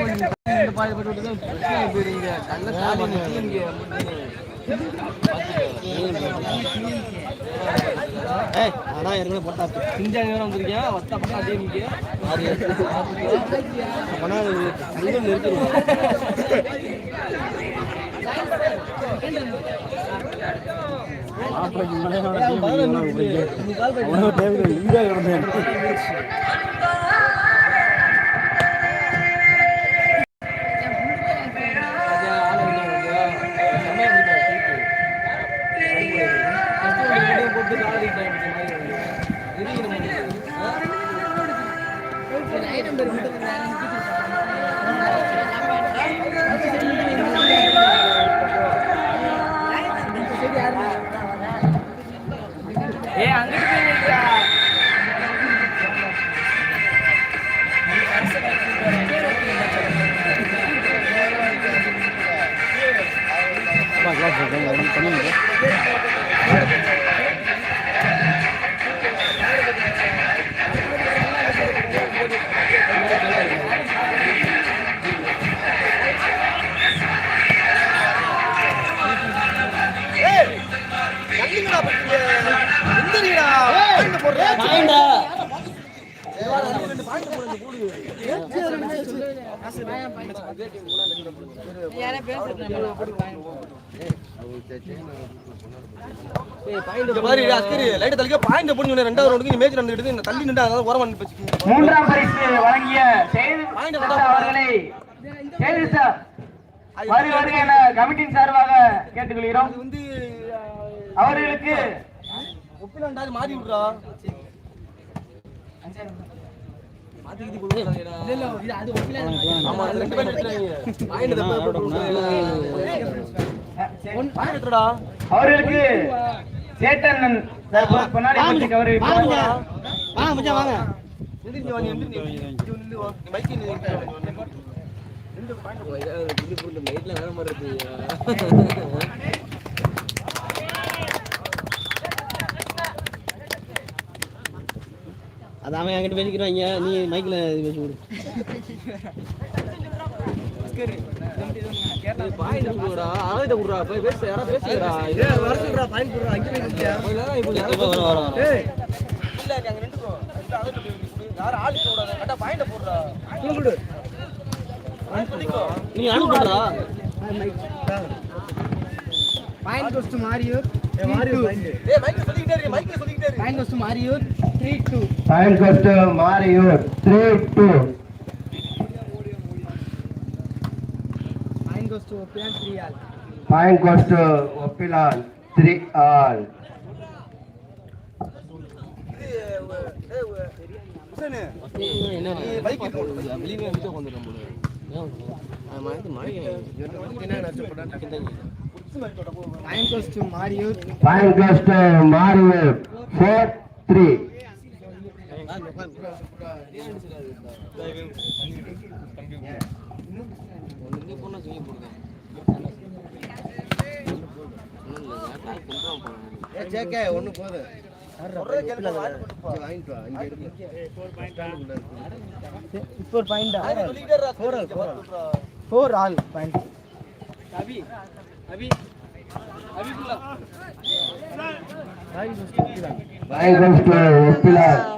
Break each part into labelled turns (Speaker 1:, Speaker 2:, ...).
Speaker 1: இந்த பாதி போட்டு விட்டு தான் பிரச்சனை போயிருங்க கல்ல தாடி நிற்கிறீங்க
Speaker 2: ஏய் அதான் ஏற்கனவே போட்டாச்சு இந்தியா
Speaker 1: நேரம்
Speaker 2: இந்த மாதிரி அஸ்கரி லைட் தள்ளிக்க
Speaker 3: மூன்றாம் பரிசு வழங்கிய கமிட்டியின் சார்பாக கேட்டுக்கொள்கிறோம்.
Speaker 2: அது வந்து
Speaker 3: அவர்களுக்கு
Speaker 2: மாறி விடுறா. ஆமா அது ரெண்டு பேரும்
Speaker 3: அவர்களுக்கு சேட்டன் பொன்னாடி பரிசுக்கு அவர்களுக்கு
Speaker 2: வாங்க வாங்க. எந்திரிச்சு வா நீ எந்திரிச்சு இங்க வந்து நில்லு வா நீ மைக்கு நீ ரெண்டு பாயிண்ட் அது அவன் என்கிட்ட பேசிக்கிறாங்க நீ மைக்கில் பேசி பாயிண்ட் பேசுறா வர சொல்றா பாயிண்ட் கொடுடா அங்கே போய் வர வர இல்ல அங்க நின்னுக்கோ யாரும் ஆடி போடாத கரெக்டா பாயிண்ட் போடுறா கொடு
Speaker 1: goes to Mario. goes to. Three.
Speaker 3: Point goes to Mariyur three two
Speaker 1: Point goes to Opian three all.
Speaker 3: Point goes to Oppilan three all
Speaker 2: என்ன பைக் வெளியே வந்து உட்காந்துறோம் போல மழை
Speaker 1: Point goes to Mario.
Speaker 3: Point goes to Mariyur
Speaker 2: போதும்
Speaker 1: Four point. Four all point.
Speaker 3: Four
Speaker 2: ஒரு ஒரு நிமிஷம் இரு, இந்த
Speaker 3: point goes to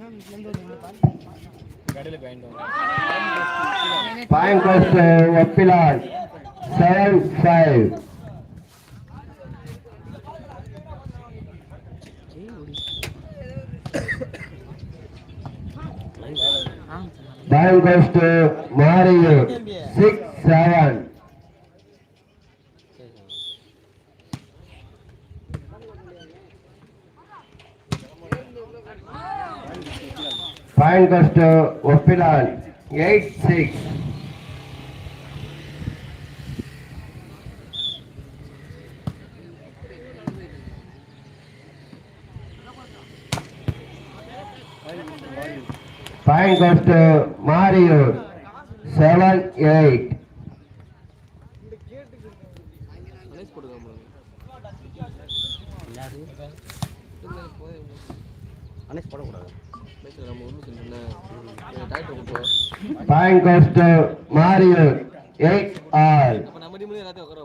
Speaker 3: Point goes to Wapilan, 7-5. Point goes to Mario, 6-7. Point
Speaker 2: goes to Oppilan
Speaker 4: eight six
Speaker 2: point goes to Mario seven eight அனேஸ்
Speaker 3: போடக்கூடாது goes to Mario, eight all.
Speaker 2: அப்போ நம்ம டீம்லேயே எல்லாத்தையும் உட்கார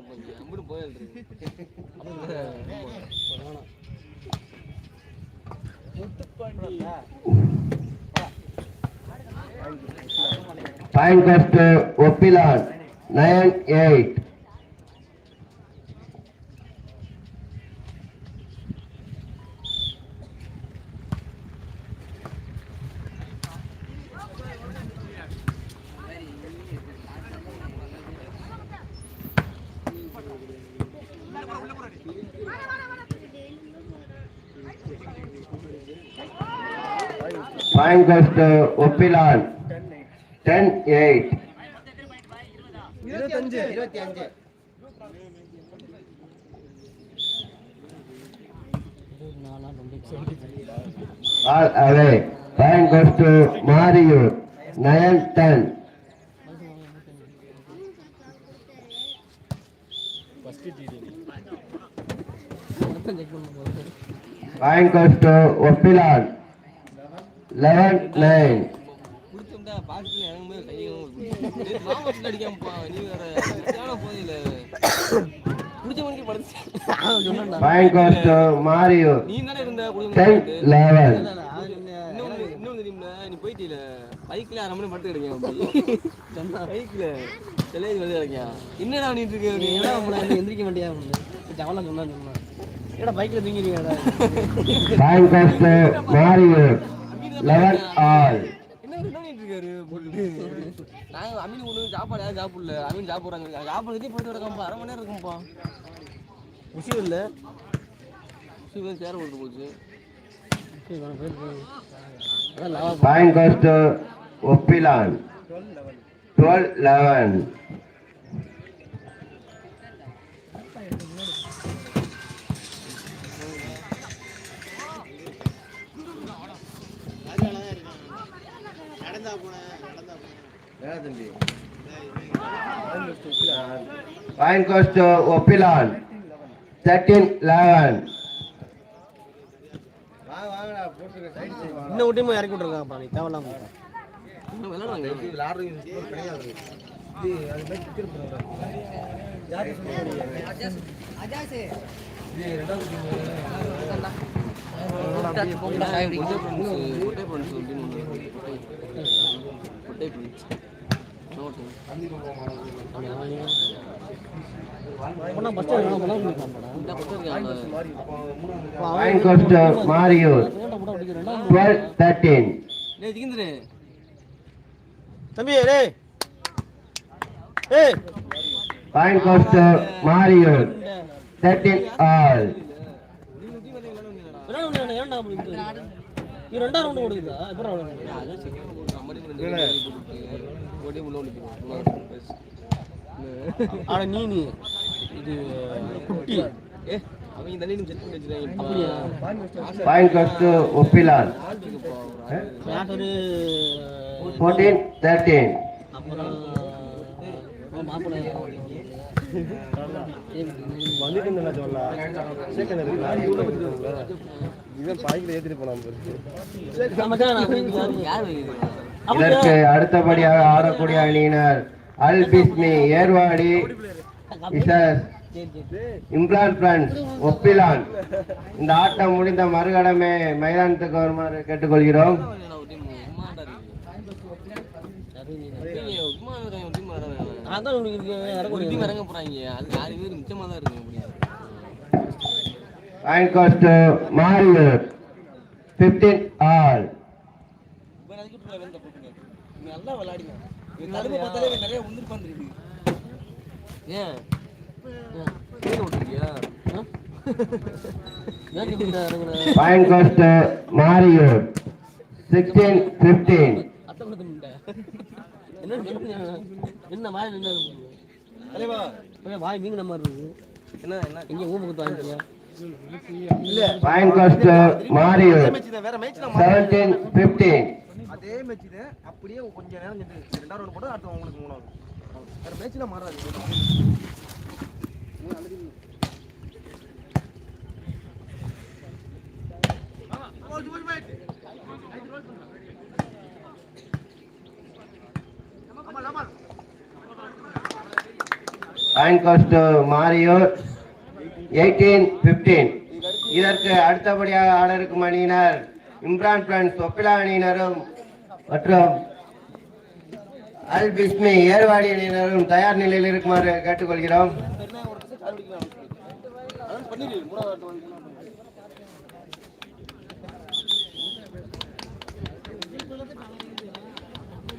Speaker 3: Fine guest uh, Oppilan.
Speaker 4: 10 8.
Speaker 3: All away. Fine guest to Mario.
Speaker 2: 9 10. சரியான போதில்ல பிடிச்ச மணிக்கு படுத்து சொன்னா
Speaker 3: Point goes to Mario,
Speaker 2: நீ தானே இருந்த
Speaker 3: ten eleven.
Speaker 2: நீ போயிட்டீல பைக்கில் அரை மணி படுத்து கிடைக்கும் பைக்கில். சிலையை வந்து கிடைக்கும் என்னடா பண்ணிட்டு இருக்க? நீ
Speaker 4: என்ன பண்ண? எந்திரிக்க மாட்டியா ஜவலாம் சொன்னா சொன்னா.
Speaker 2: என்ன என்ன பண்ணிட்டு இருக்காரு போட்டு நாங்கள் அமீன் ஒன்று சாப்பாடு யாரும் சாப்பிடல. அமீன் சாப்பிட்றாங்க. சாப்பிட்றதே போயிட்டு வரக்காம்ப்பா அரை மணி நேரம் இருக்கும்ப்பா
Speaker 4: உசியம் இல்லை.
Speaker 2: சுவர் சேர போச்சு.
Speaker 4: அதான் லாவா
Speaker 3: Point goes to Point goes to thirteen eleven.
Speaker 4: இன்னும் விட்டியமா இறக்கி விட்டுருக்காங்கப்பா நீ தேவையில்லாம
Speaker 2: இன்னும் டேய் ஜிகிந்திரு
Speaker 4: தம்பி டேய். ஏய்.
Speaker 3: Point goes to Mario, thirteen
Speaker 4: இது ரெண்டாம் ரவுண்டு கொடுக்குதா எப்பறம் விளையாடுறது
Speaker 2: அதான் செகண்ட் போட்டு நம்ம டீம் ரெண்டு பேரும் போட்டு ஓடி உள்ள ஒளிக்கிறோம்
Speaker 4: ஆனா நீ நீ. இது குட்டி.
Speaker 2: ஏ அவங்க தண்ணி செட் பண்ணி வச்சிருக்காங்க
Speaker 3: to Oppilan,
Speaker 4: batter
Speaker 3: fourteen thirteen.
Speaker 4: அப்புறம் மாப்பிள்ளை.
Speaker 5: வந்துட்டு இவன் பாய்க்கில் ஏற்றிட்டு போனான்
Speaker 3: இதற்கு அடுத்தபடியாக ஆடக்கூடிய அணியினர் அல் பிஸ்மி ஏர்வாடி இசஸ் இம்ரான் பிரான்ஸ் ஒப்பிலான். இந்த ஆட்டம் முடிந்த மறுகடமே மைதானத்துக்கு வருமாறு கேட்டுக்கொள்கிறோம்
Speaker 2: ஒரு டீம் உமாண்டா இருக்கு உமா இருக்காங்க டீம் வராங்க
Speaker 4: நான் தான் உங்களுக்கு
Speaker 2: டீம் இறங்க போறாங்க. அது ஆறு பேர் மிச்சமா தான் இருக்கு அப்படி
Speaker 3: point goes to Mariyur fifteen all
Speaker 2: இப்போ அதுக்கு இப்போ வேலை போட்டுங்க நீ நல்லா விளையாடுங்க. தடுப்பு பார்த்தாலே நிறைய உந்து உட்காந்துருக்கு ஏன்?
Speaker 3: பாயிண்ட் கோஸ்ட் மாரியூர் சிக்ஸ்டீன்
Speaker 2: முட்டை என்ன சொல்லுங்க? என்ன வாய் என்ன
Speaker 6: தலைவா
Speaker 2: வாய் மீன் நம்ம இருக்குது.
Speaker 6: என்ன என்ன?
Speaker 2: இங்க ஊமை குத்து வாங்கிக்கோங்க
Speaker 3: பாயிண்ட் காஸ்ட் மாரியூர்
Speaker 6: மேட்ச் தான் வேற மேட்ச் தான்
Speaker 3: செவன்டீன் பிப்டீன்
Speaker 6: அதே மேட்ச் தான் அப்படியே கொஞ்ச நேரம் ரெண்டாவது ரவுண்ட் போட்டு அடுத்து உங்களுக்கு மூணாவது வேற மேட்ச்ல மாறாது.
Speaker 3: Point goes to Mariyur eighteen fifteen இதற்கு அடுத்தபடியாக ஆடருக்கும் அணியினர் இம்ரான் பிரான்ஸ் ஒப்பிலா அணியினரும் மற்றும் அல் பிஸ்மி ஏர்வாடி அணியினரும் தயார் நிலையில் இருக்குமாறு கேட்டுக்கொள்கிறோம்.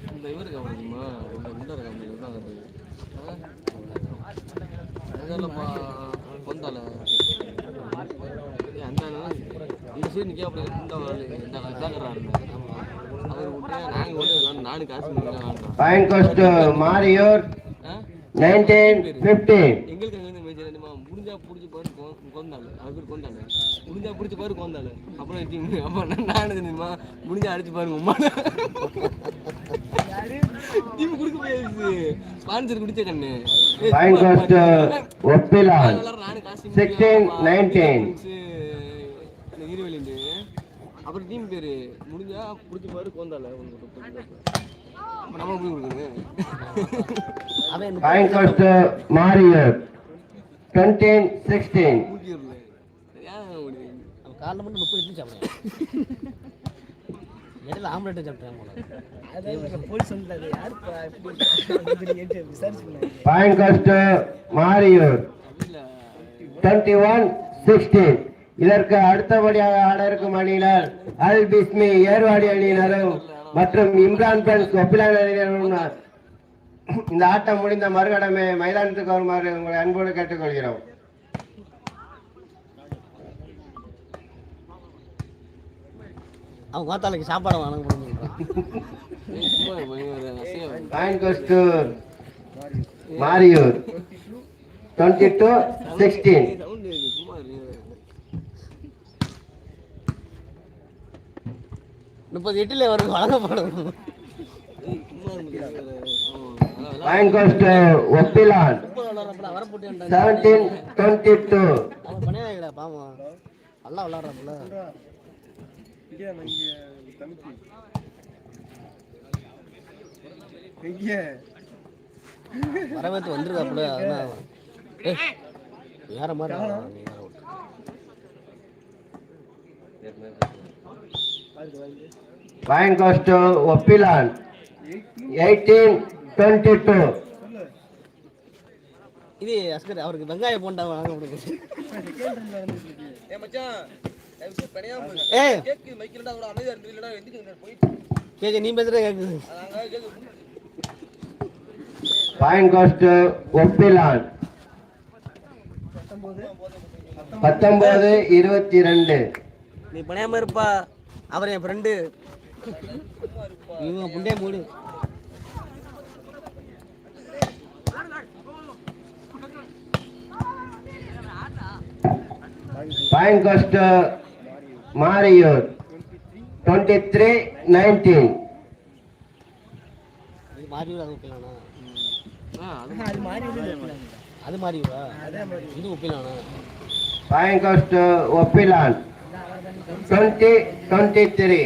Speaker 2: இந்த இவருக்கு அவனுக்குமா இந்த குண்டர் சைடு நிற்க அப்படி இந்த இதாகிறாரு அவர் விட்டு நாங்கள் காசு
Speaker 3: பாயிண்ட் காஸ்ட் மாரியூர் நைன்டீன்
Speaker 2: எங்களுக்கு அங்கே முடிஞ்சா பிடிச்சி பாரு கொந்தாள். அது பேர் முடிஞ்சா பிடிச்சி பாரு கொந்தாள். அப்புறம் டீம் அப்போ நான் தெரியுமா முடிஞ்சா அடிச்சு பாருங்க உமா டீம் கொடுக்க ஸ்பான்சர் குடிச்ச கண்ணு. நானும் நானும் காசு
Speaker 3: 16,
Speaker 2: டீம் பேரு? முடிஞ்சா பிடிச்சி பாரு கொந்தாள் அப்போ நம்ம போய் கொடுக்குறது.
Speaker 3: Point goes to Mariyur twenty sixteen
Speaker 4: காலைல மட்டும் முப்பது இட்லி சாப்பிடுவேன் இடையில ஆம்லெட் சாப்பிட்டேன்
Speaker 3: point goes to Mariyur twenty one sixteen இதற்கு அடுத்தபடியாக ஆட இருக்கும் அணியினர் அல் பிஸ்மி ஏர்வாடி அணியினரும் மற்றும் இம்ரான் பிரான்ஸ் ஒப்பிலான் அணியினரும். இந்த ஆட்டம் முடிந்த மறுகடமை மைதானத்துக்கு வருமாறு உங்களை அன்போடு கேட்டுக்கொள்கிறோம்.
Speaker 4: அவன் கோத்தாளுக்கு சாப்பாடு
Speaker 3: goes to Mariyur twenty two sixteen
Speaker 2: ஏய், sound இருக்கு, சும்மா இரு.
Speaker 4: முப்பது இட்லி அவருக்கு வழங்கப்படும்
Speaker 2: ஏய், சும்மா இரு, பயங்கர. ஆமா. அதான்
Speaker 3: பாயிண்ட் காஸ்ட் ஒப்பிலான்
Speaker 4: முப்பது விளாட்றப்பல வர போட்டு
Speaker 3: செவன்டீன் டுவெண்ட்டி டூ
Speaker 4: அவன் பண்ணியாங்கடா பாவம். நல்லா விளாட்றாப்புல வரவேற்று வந்துருக்காப்புல அதான் ஏய், வேற மாதிரி வேற
Speaker 3: goes to Oppilan eighteen twenty two
Speaker 4: இது அஸ்கர் அவருக்கு வெங்காய போண்டா வாங்க கொடுங்க.
Speaker 6: ஏ மச்சான்.
Speaker 4: ஏய்.
Speaker 6: கேக்கு மைக்கிலடா அவட அமைதியா இருந்து இல்லடா
Speaker 4: நீ பேசுறே கேட்குது
Speaker 6: நாங்க கேக்கு
Speaker 3: பாயிண்ட் காஸ்ட் ஒப்பிலான் பத்தொன்பது இருபத்தி ரெண்டு.
Speaker 4: நீ பணையாம இருப்பா. அவர் என் ஃப்ரெண்டு இவன் புண்டே மூடு.
Speaker 3: Point goes to Mariyur twenty three nineteen
Speaker 4: அது ஒப்பிலானா
Speaker 2: அது
Speaker 4: அது மாறிவா இது ஒப்பிலானா
Speaker 3: point goes to Oppilan twenty twenty three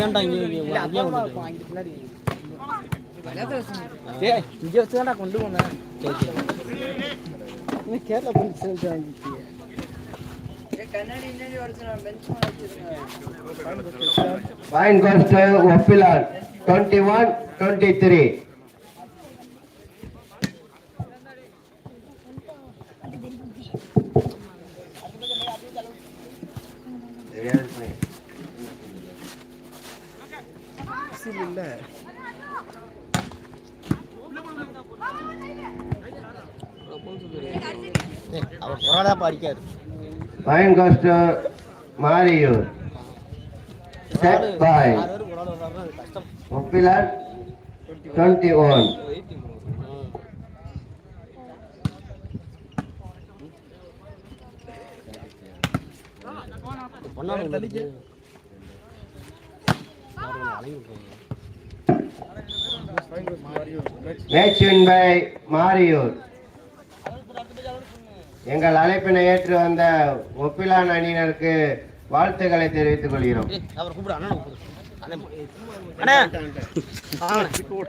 Speaker 4: ஏன்டா இங்கே இங்கே
Speaker 2: வச்சுதான்டா கொண்டு போனேன்.
Speaker 4: கேரளா போய் சேர்த்து வாங்கிட்டு
Speaker 3: Point goes
Speaker 7: to Wapilan,
Speaker 4: 21-23. அவர் கொரோனா படிக்காது
Speaker 3: Mine goes Mario.
Speaker 4: Set by Popular
Speaker 3: 21. Match by Mario. எங்கள் அழைப்பினை ஏற்று வந்த ஒப்பிலான் அணியினருக்கு வாழ்த்துக்களை தெரிவித்துக் கொள்கிறோம்.